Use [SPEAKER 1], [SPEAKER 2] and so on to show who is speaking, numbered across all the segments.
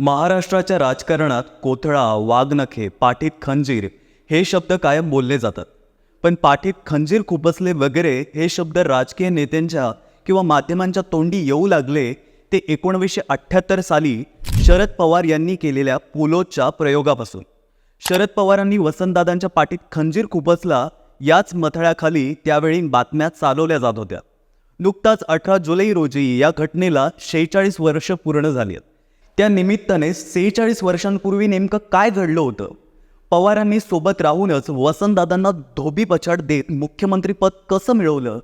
[SPEAKER 1] महाराष्ट्राच्या राजकारणात कोथळा वाघनखे पाठीत खंजीर हे शब्द कायम बोलले जातात. पण पाठीत खंजीर खुपसले वगैरे हे शब्द राजकीय नेत्यांच्या किंवा माध्यमांच्या तोंडी येऊ लागले ते एकोणवीसशे अठ्ठ्याहत्तर साली शरद पवार यांनी केलेल्या पुलोच्या प्रयोगापासून. शरद पवारांनी वसंतदादांच्या पाठीत खंजीर खुपसला याच मथळ्याखाली त्यावेळी बातम्या चालवल्या जात होत्या. नुकताच अठरा जुलै रोजी या घटनेला शेहेचाळीस वर्ष पूर्ण झाली आहेत. त्या निमित्ताने सेहेचाळीस वर्षांपूर्वी नेमकं काय घडलं होतं? पवारांनी सोबत राहूनच वसंतदादांना धोबी पछाड देत मुख्यमंत्रीपद कसं मिळवलं?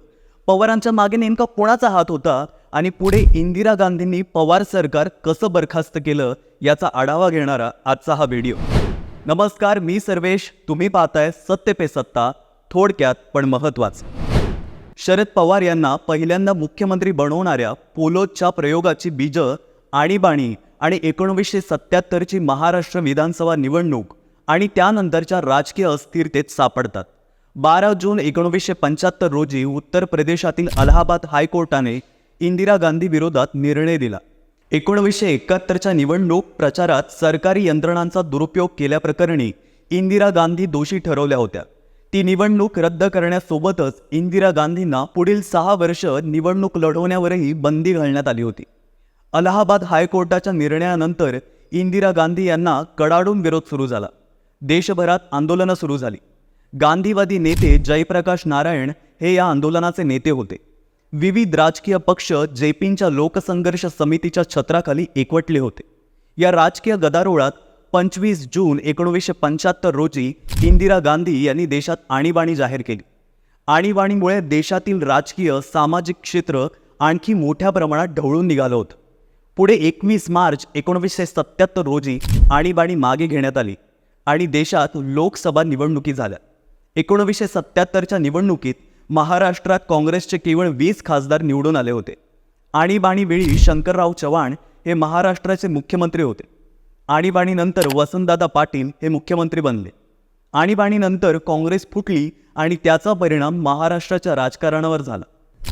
[SPEAKER 1] पवारांच्या मागे नेमका कोणाचा हात होता? आणि पुढे इंदिरा गांधींनी पवार सरकार कसं बरखास्त केलं? याचा आढावा घेणारा आजचा हा व्हिडिओ. नमस्कार मी सर्वेश. तुम्ही पाहताय सत्य पे सत्ता. थोडक्यात पण महत्वाचं. शरद पवार यांना पहिल्यांदा मुख्यमंत्री बनवणाऱ्या पोलोच्या प्रयोगाची बीजं आणीबाणी आणि एकोणवीसशे सत्याहत्तरची महाराष्ट्र विधानसभा निवडणूक आणि त्यानंतरच्या राजकीय अस्थिरतेत सापडतात. बारा जून एकोणवीसशे पंच्याहत्तर रोजी उत्तर प्रदेशातील अलाहाबाद हायकोर्टाने इंदिरा गांधी विरोधात निर्णय दिला. एकोणवीसशे एकाहत्तरच्या निवडणूक प्रचारात सरकारी यंत्रणांचा दुरुपयोग केल्याप्रकरणी इंदिरा गांधी दोषी ठरवल्या होत्या. ती निवडणूक रद्द करण्यासोबतच इंदिरा गांधींना पुढील सहा वर्ष निवडणूक लढवण्यावरही बंदी घालण्यात आली होती. अलाहाबाद हायकोर्टाच्या निर्णयानंतर इंदिरा गांधी यांना कडाडून विरोध सुरू झाला. देशभरात आंदोलनं सुरू झाली. गांधीवादी नेते जयप्रकाश नारायण हे या आंदोलनाचे नेते होते. विविध राजकीय पक्ष जेपींच्या लोकसंघर्ष समितीच्या छत्राखाली एकवटले होते. या राजकीय गदारोळात पंचवीस जून एकोणीसशे पंच्याहत्तर रोजी इंदिरा गांधी यांनी देशात आणीबाणी जाहीर केली. आणीबाणीमुळे देशातील राजकीय सामाजिक क्षेत्र आणखी मोठ्या प्रमाणात ढवळून निघालं होतं. पुढे एकवीस मार्च एकोणवीसशे सत्याहत्तर रोजी आणीबाणी मागे घेण्यात आली आणि देशात लोकसभा निवडणुकी झाल्या. एकोणवीसशे सत्याहत्तरच्या निवडणुकीत महाराष्ट्रात काँग्रेसचे केवळ वीस खासदार निवडून आले होते. आणीबाणीवेळी शंकरराव चव्हाण हे महाराष्ट्राचे मुख्यमंत्री होते. आणीबाणीनंतर वसंतदादा पाटील हे मुख्यमंत्री बनले. आणीबाणीनंतर काँग्रेस फुटली आणि त्याचा परिणाम महाराष्ट्राच्या राजकारणावर झाला.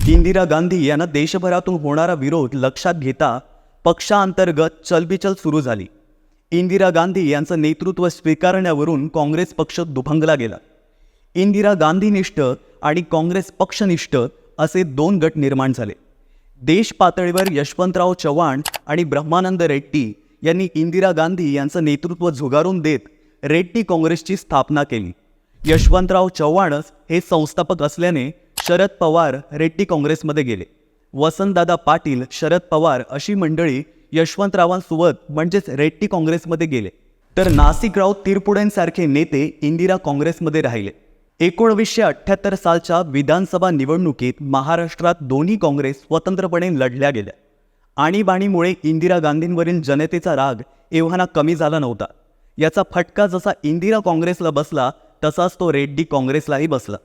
[SPEAKER 1] इंदिरा गांधी यांना देशभरातून होणारा विरोध लक्षात घेता पक्षांतर्गत चलबिचल सुरू झाली. इंदिरा गांधी यांचं नेतृत्व स्वीकारण्यावरून काँग्रेस पक्ष दुभंगला गेला. इंदिरा गांधीनिष्ठ आणि काँग्रेस पक्षनिष्ठ असे दोन गट निर्माण झाले. देश पातळीवर यशवंतराव चव्हाण आणि ब्रह्मानंद रेड्डी यांनी इंदिरा गांधी यांचं नेतृत्व झुगारून देत रेड्डी काँग्रेसची स्थापना केली. यशवंतराव चव्हाणच हे संस्थापक असल्याने शरद पवार रेड्डी काँग्रेसमध्ये गेले. वसंतदादा पाटील शरद पवार अशी मंडळी यशवंतरावांसोबत म्हणजेच रेड्डी काँग्रेसमध्ये गेले. तर नासिकराव तिरपुडेंसारखे नेते इंदिरा काँग्रेसमध्ये राहिले. एकोणवीसशे अठ्ठ्याहत्तर सालच्या विधानसभा निवडणुकीत महाराष्ट्रात दोन्ही काँग्रेस स्वतंत्रपणे लढल्या गेल्या. आणीबाणीमुळे इंदिरा गांधींवरील जनतेचा राग एव्हाना कमी झाला नव्हता. याचा फटका जसा इंदिरा काँग्रेसला बसला तसाच तो रेड्डी काँग्रेसलाही बसला.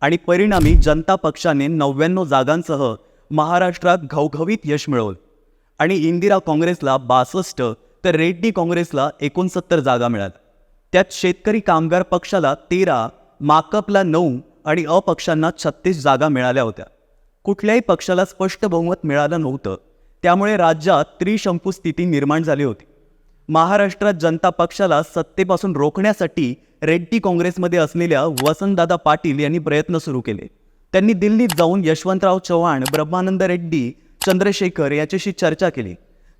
[SPEAKER 1] आणि परिणामी जनता पक्षाने नव्याण्णव जागांसह महाराष्ट्रात घवघवीत यश मिळवलं. आणि इंदिरा काँग्रेसला बासष्ट तर रेड्डी काँग्रेसला एकोणसत्तर जागा मिळाल्या. त्यात शेतकरी कामगार पक्षाला तेरा माकपला नऊ आणि अपक्षांना छत्तीस जागा मिळाल्या होत्या. कुठल्याही पक्षाला स्पष्ट बहुमत मिळालं नव्हतं. त्यामुळे राज्यात त्रिशंकू स्थिती निर्माण झाली होती. महाराष्ट्रात जनता पक्षाला सत्तेपासून रोखण्यासाठी रेड्डी काँग्रेसमध्ये असलेल्या वसंतदादा पाटील यांनी प्रयत्न सुरू केले. त्यांनी दिल्लीत जाऊन यशवंतराव चव्हाण ब्रह्मानंद रेड्डी चंद्रशेखर याच्याशी चर्चा केली.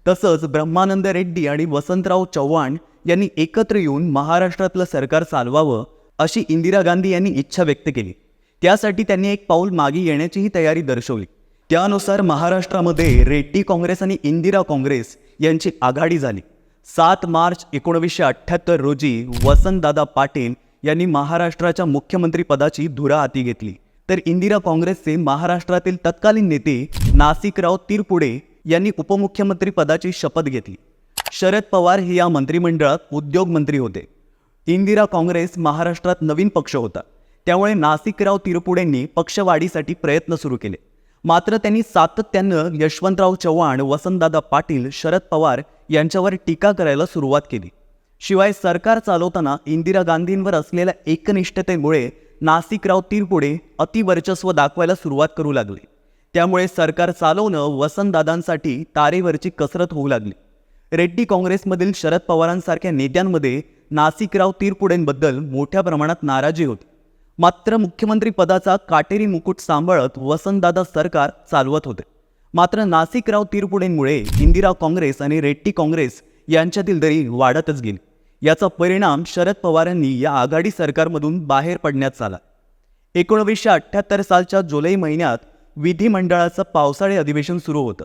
[SPEAKER 1] तसंच ब्रह्मानंद रेड्डी आणि वसंतराव चव्हाण यांनी एकत्र येऊन महाराष्ट्रातलं सरकार चालवावं अशी इंदिरा गांधी यांनी इच्छा व्यक्त केली. त्यासाठी त्यांनी एक पाऊल मागे येण्याचीही तयारी दर्शवली. त्यानुसार महाराष्ट्रामध्ये रेड्डी काँग्रेस आणि इंदिरा काँग्रेस यांची आघाडी झाली. सात मार्च एकोणवीसशे अठ्ठ्याहत्तर रोजी वसंतदादा पाटील यांनी महाराष्ट्राच्या मुख्यमंत्रीपदाची धुरा हाती घेतली. तर इंदिरा काँग्रेसचे महाराष्ट्रातील तत्कालीन नेते नासिकराव तिरपुडे यांनी उपमुख्यमंत्री पदाची शपथ घेतली. शरद पवार हे या मंत्रिमंडळात उद्योग मंत्री होते. इंदिरा काँग्रेस महाराष्ट्रात नवीन पक्ष होता. त्यामुळे नासिकराव तिरपुडेंनी पक्षवाढीसाठी प्रयत्न सुरू केले. मात्र त्यांनी सातत्यानं यशवंतराव चव्हाण वसंतदादा पाटील शरद पवार यांच्यावर टीका करायला सुरुवात केली. शिवाय सरकार चालवताना इंदिरा गांधींवर असलेल्या एकनिष्ठतेमुळे नासिकराव तिरपुडे अतिवर्चस्व दाखवायला सुरुवात करू लागले. त्यामुळे सरकार चालवणं वसंतदादांसाठी तारेवरची कसरत होऊ लागली. रेड्डी काँग्रेसमधील शरद पवारांसारख्या नेत्यांमध्ये नासिकराव तिरपुडेंबद्दल मोठ्या प्रमाणात नाराजी होती. मात्र मुख्यमंत्री पदाचा काटेरी मुकुट सांभाळत वसंतदादा सरकार चालवत होते. मात्र नासिकराव तिरपुडेंमुळे इंदिरा काँग्रेस आणि रेड्डी काँग्रेस यांच्यातील दरी वाढतच गेली. याचा परिणाम शरद पवारांनी या आघाडी सरकारमधून बाहेर पडण्यात आला एकोणवीसशे अठ्ठ्याहत्तर सालच्या जुलै महिन्यात विधिमंडळाचं पावसाळी अधिवेशन सुरू होतं.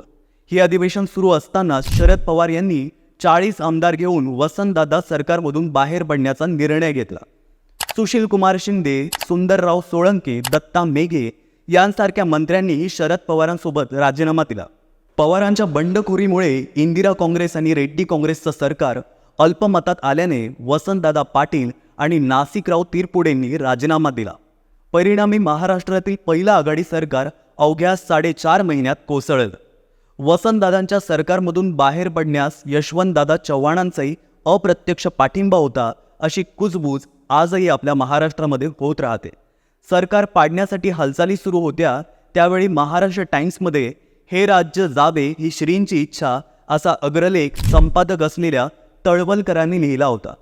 [SPEAKER 1] हे अधिवेशन सुरू असताना शरद पवार यांनी चाळीस आमदार घेऊन वसंतदादा सरकारमधून बाहेर पडण्याचा निर्णय घेतला. सुशील कुमार शिंदे सुंदरराव सोळंके दत्ता मेघे यांसारख्या मंत्र्यांनीही शरद पवारांसोबत राजीनामा दिला. पवारांच्या बंडखोरीमुळे इंदिरा काँग्रेस आणि रेड्डी काँग्रेसचं सरकार अल्पमतात आल्याने वसंतदादा पाटील आणि नासिकराव तिरपुडेंनी राजीनामा दिला. परिणामी महाराष्ट्रातील पहिलं आघाडी सरकार अवघ्या साडेचार महिन्यात कोसळलं. वसंतदादांच्या सरकारमधून बाहेर पडण्यास यशवंतदादा चव्हाणांचाही अप्रत्यक्ष पाठिंबा होता अशी कुजबूज आजही आपल्या महाराष्ट्रामध्ये होत राहते. सरकार पाडण्यासाठी हालचाली सुरू होत्या त्यावेळी महाराष्ट्र टाइम्समध्ये हे राज्य जावे ही श्रींची इच्छा असा अग्रलेख संपादक असलेल्या तळवलकरांनी लिहिला होता.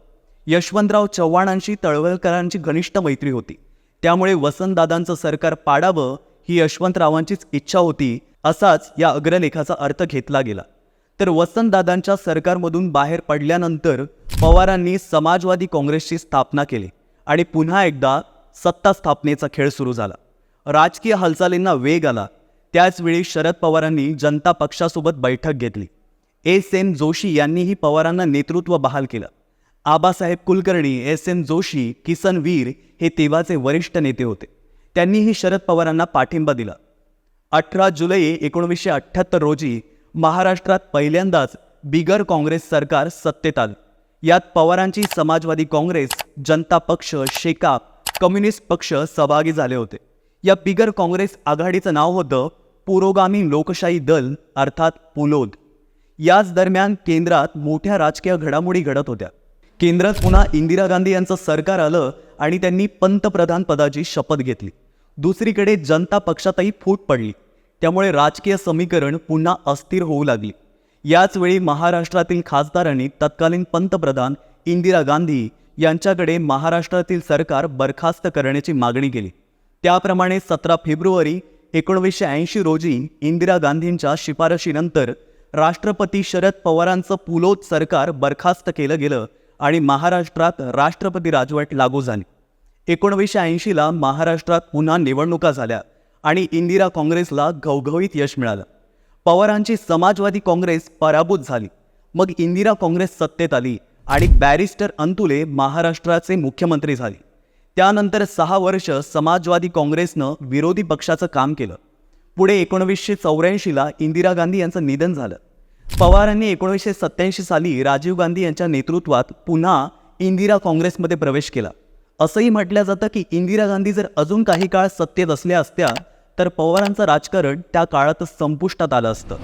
[SPEAKER 1] यशवंतराव चव्हाणांशी तळवलकरांची घनिष्ठ मैत्री होती. त्यामुळे वसंतदादांचं सरकार पाडावं ही यशवंतरावांचीच इच्छा होती असाच या अग्रलेखाचा अर्थ घेतला गेला. तर वसंतदादांच्या सरकारमधून बाहेर पडल्यानंतर पवारांनी समाजवादी काँग्रेसची स्थापना केली आणि पुन्हा एकदा सत्ता स्थापनेचा खेळ सुरू झाला. राजकीय हालचालींना वेग आला. त्याचवेळी शरद पवारांनी जनता पक्षासोबत बैठक घेतली. एस एन जोशी यांनीही पवारांना नेतृत्व बहाल केलं. आबासाहेब कुलकर्णी एस एन जोशी किसन वीर हे तेव्हाचे वरिष्ठ नेते होते. त्यांनीही शरद पवारांना पाठिंबा दिला. अठरा जुलै एकोणीसशे अठ्ठ्याहत्तर रोजी महाराष्ट्रात पहिल्यांदाच बिगर काँग्रेस सरकार सत्तेत आलं. यात पवारांची समाजवादी काँग्रेस जनता पक्ष शेकाप कम्युनिस्ट पक्ष सहभागी झाले होते. या बिगर काँग्रेस आघाडीचं नाव होतं पुरोगामी लोकशाही दल अर्थात पुलोद. याच दरम्यान केंद्रात मोठ्या राजकीय घडामोडी घडत होत्या. केंद्रात पुन्हा इंदिरा गांधी यांचं सरकार आलं आणि त्यांनी पंतप्रधान पदाची शपथ घेतली. दुसरीकडे जनता पक्षातही फूट पडली. त्यामुळे राजकीय समीकरण पुन्हा अस्थिर होऊ लागली. याचवेळी महाराष्ट्रातील खासदारांनी तत्कालीन पंतप्रधान इंदिरा गांधी यांच्याकडे महाराष्ट्रातील सरकार बरखास्त करण्याची मागणी केली. त्याप्रमाणे सतरा फेब्रुवारी एकोणीसशे ऐंशी रोजी इंदिरा गांधींच्या शिफारशीनंतर राष्ट्रपती शरद पवारांचं पुलोत सरकार बरखास्त केलं गेलं आणि महाराष्ट्रात राष्ट्रपती राजवट लागू झाली. एकोणवीसशे ऐंशीला महाराष्ट्रात पुन्हा निवडणुका झाल्या आणि इंदिरा काँग्रेसला घवघवीत यश मिळालं. पवारांची समाजवादी काँग्रेस पराभूत झाली. मग इंदिरा काँग्रेस सत्तेत आली आणि बॅरिस्टर अंतुले महाराष्ट्राचे मुख्यमंत्री झाले. त्यानंतर सहा वर्ष समाजवादी काँग्रेसनं विरोधी पक्षाचं काम केलं. पुढे एकोणवीसशे चौऱ्याऐंशीला इंदिरा गांधी यांचं निधन झालं. पवारांनी एकोणीसशे सत्याऐंशी साली राजीव गांधी यांच्या नेतृत्वात पुन्हा इंदिरा काँग्रेसमध्ये प्रवेश केला. असंही म्हटलं जातं की इंदिरा गांधी जर अजून काही काळ सत्तेत असल्या असत्या तर पवारांचं राजकारण त्या काळातच संपुष्टात आलं असतं.